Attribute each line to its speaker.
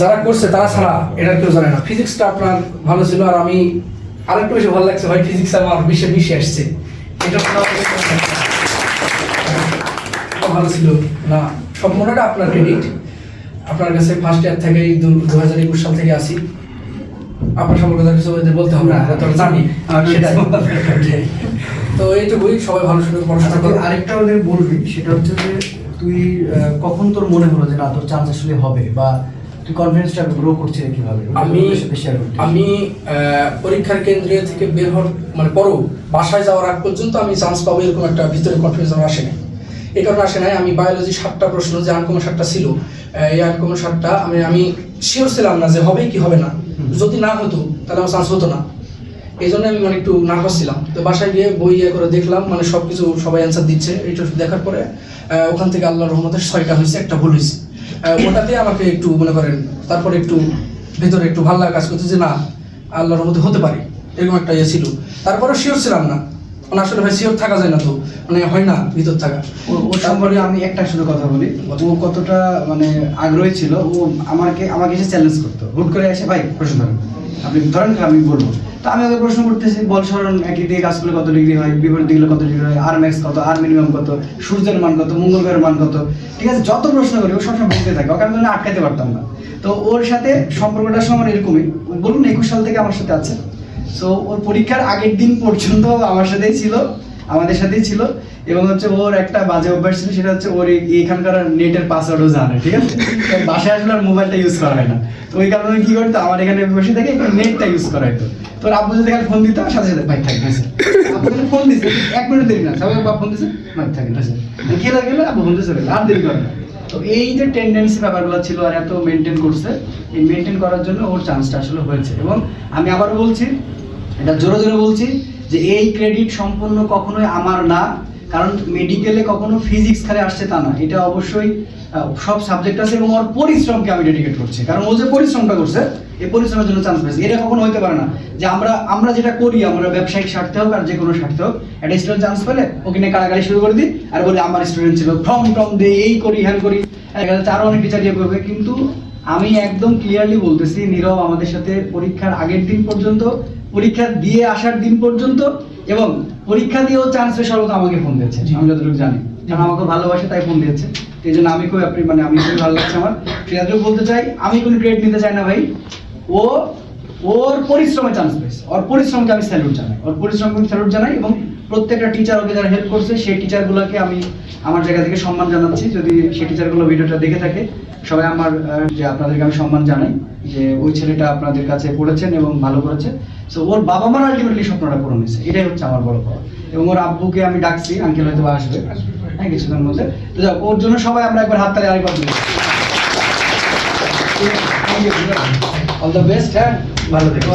Speaker 1: যারা করছে তারা ছাড়া এটা কেউ জানে না। ফিজিক্সটা আপনার ভালো ছিল আর আমি আরেকটু বেশি ভালো লাগছে ভাই ফিজিক্স আমার বিশে বিশে আসছে। এটা ভালো ছিল। না সম্পূর্ণটা আপনার ক্রেডিট আপনার কাছে ফার্স্ট ইয়ার থেকেই দু হাজার একুশ সাল থেকে আসি। আপনার সম্পর্কে কিছু বলতে হবে না তো জানি। সেটাই। তো এইটুকুই সবাই ভালো সুন্দর পড়াশোনা করো
Speaker 2: আরেকটা ওদের বলবি সেটা হচ্ছে যে তুই কখন তোর মনে হলো যে না তোর চান্স আসলে হবে? বা তুই কনফিডেন্সটা গ্রো করছিস কীভাবে?
Speaker 1: আমি। আমি পরীক্ষার কেন্দ্রে থেকে বের হওয়ার মানে পরও বাসায় যাওয়ার আগ পর্যন্ত আমি চান্স পাবো এরকম একটা ভিতরে কনফিডেন্স আমার আসে নাই। এই কারণে আসে নাই আমি বায়োলজি সাতটা প্রশ্ন যে আনকমন সাতটা ছিল এই এই আনকমন সাতটা আমি আমি শিওর ছিলাম না যে হবে কি হবে না। যদি না হতো তাহলে আমার চান্স হতো না। এই জন্য আমি মানে একটু নার্ভাস ছিলাম। তো বাসায় গিয়ে বই ইয়ে করে দেখলাম মানে সব কিছু সবাই অ্যান্সার দিচ্ছে। এটা দেখার পরে ওখান থেকে আল্লাহ রহমতের ছয়টা হয়েছে, একটা ভুল হয়েছে। ওটাতে আমাকে একটু মনে করেন, তারপরে একটু ভেতরে একটু ভালো লাগা কাজ করছে যে না, আল্লাহর রহমতে হতে পারে, এরকম একটা ইয়ে ছিল। তারপরে শিওর ছিলাম না। মানে আসলে ভাই শিওর থাকা যায় না তো মানে হয় না ভিতর থাকা।
Speaker 2: ওর সম্পর্কে আমি একটা শুধু কথা বলি। ও কতটা মানে আগ্রহী ছিল ও আমাকে আমাকে এসে চ্যালেঞ্জ করতো। হুট করে এসে ভাই প্রশ্ন আপনি ধরেন আমি বলব। তো আমি ওকে প্রশ্ন করতেছি বল সরণ একই দিকে কাজ করলে কত ডিগ্রি হয় বিপরীত দিকে কত ডিগ্রি হয় আর ম্যাক্স কত আর মিনিমাম কত সূর্যের মান কত মঙ্গল গ্রহের মান কত। ঠিক আছে যত প্রশ্ন করি ও সবসময় বলতে থাকে ওকে আমি আটকাতে পারতাম না। তো ওর সাথে সম্পর্কটা সময় এরকমই। বলুন একুশ সাল থেকে আমার সাথে আছে। সো ওর পরীক্ষার আগের দিন পর্যন্ত আমার সাথেই ছিল, আমাদের সাথেই ছিল। এবং হচ্ছে ওর একটা বাজে অভ্যাস ছিল, সেটা হচ্ছে ওর এইখানকার নেটের পাসওয়ার্ডও জানে, ঠিক আছে? বাসায় আসলে আর মোবাইলটা ইউজ করা হয় না। তো ওই কারণে কি করতো, আমার এখানে বসে থেকে নেটটা ইউজ করা হতো তোর আব্বু যদি এখানে ফোন দিত, সাথে সাথে ভাই থাকে আছে? আব্বু ফোন দিছে। এক মিনিট দেরি না, সবাই বাবা ফোন দিছে ভাই থাকে আছে? গেলে গেলে আব্বু ফোন দিছে, আর দেরি করে না। তো এই যে টেন্ডেন্সি ব্যাপারগুলো ছিল আর এত মেনটেন করছে, এই মেনটেন করার জন্য ওর চান্সটা আসলে হয়েছে। এবং আমি আবার বলছি, এটা জোরে জোরে বলছি যে এই ক্রেডিট সম্পূর্ণ কখনোই আমার না। কারণ মেডিকেলে কখনো ফিজিক্স খালি আসছে তা না। এটা অবশ্যই সব সাবজেক্ট আছে এবং ওর পরিশ্রমকে আমি ডেডিকেট করছি। কারণ ও যে পরিশ্রমটা করছে, এই পরিশ্রমের জন্য চান্স পেয়েছে। এটা কখনো হতে পারে না যে আমরা আমরা যেটা করি, আমরা ব্যবসায়িক স্বার্থে হোক আর যে কোনো স্বার্থে হোক, একটা স্টুডেন্ট চান্স পেলে ওকে নিয়ে কাড়াকাড়ি শুরু করে দিই আর বলি, আমার স্টুডেন্ট ছিল, ফর্ম টম দিয়ে এই করি হ্যান করি। দেখা যাচ্ছে আরও অনেক টিচার ইয়ে করবে কিন্তু আমি একদম ক্লিয়ারলি বলতেছি, নীরব, আমাদের সাথে পরীক্ষার আগের দিন পর্যন্ত, পরীক্ষা দিয়ে আসার দিন পর্যন্ত এবং পরীক্ষা দিয়েও চান্স পেয়ে সর্বদা আমাকে ফোন দিয়েছে। আমি যতটুকু জানি। কারণ আমাকে ভালোবাসে তাই ফোন দিয়েছে। এই জন্য আমি খুব happy, মানে আমি খুবই ভালো লাগছে আমার। সেটাতেও বলতে চাই আমি কোনো ক্রেডিট নিতে চাই না ভাই। ও ওর পরিশ্রমে চান্স পেয়েছে। ওর পরিশ্রমকে আমি স্যালুট জানাই। ওর পরিশ্রমকে আমি স্যালুট জানাই এবং প্রত্যেকটা টিচার ওকে যারা হেল্প করছে সেই টিচারগুলোকে আমি আমার জায়গা থেকে সম্মান জানাচ্ছি। যদি সেই টিচারগুলো ভিডিওটা দেখে থাকে সবাই আমার যে আপনাদেরকে আমি সম্মান জানাই। যে ওই ছেলেটা আপনাদের কাছে পড়েছেন এবং ভালো করেছে। সো ওর বাবা মার আলটিমেটলি স্বপ্নটা পূরণ হয়েছে। এটাই হচ্ছে আমার বড় কথা। এবং ওর আব্বুকে আমি ডাকছি আঙ্কেল হয়তো আসবে। হ্যাঁ কিছুক্ষণ মধ্যে। তো যাক, ওর জন্য সবাই আমরা একবার হাত তালে আরেকবার দিই অল দ্য বেস্ট হ্যাঁ? ভালো থেকো।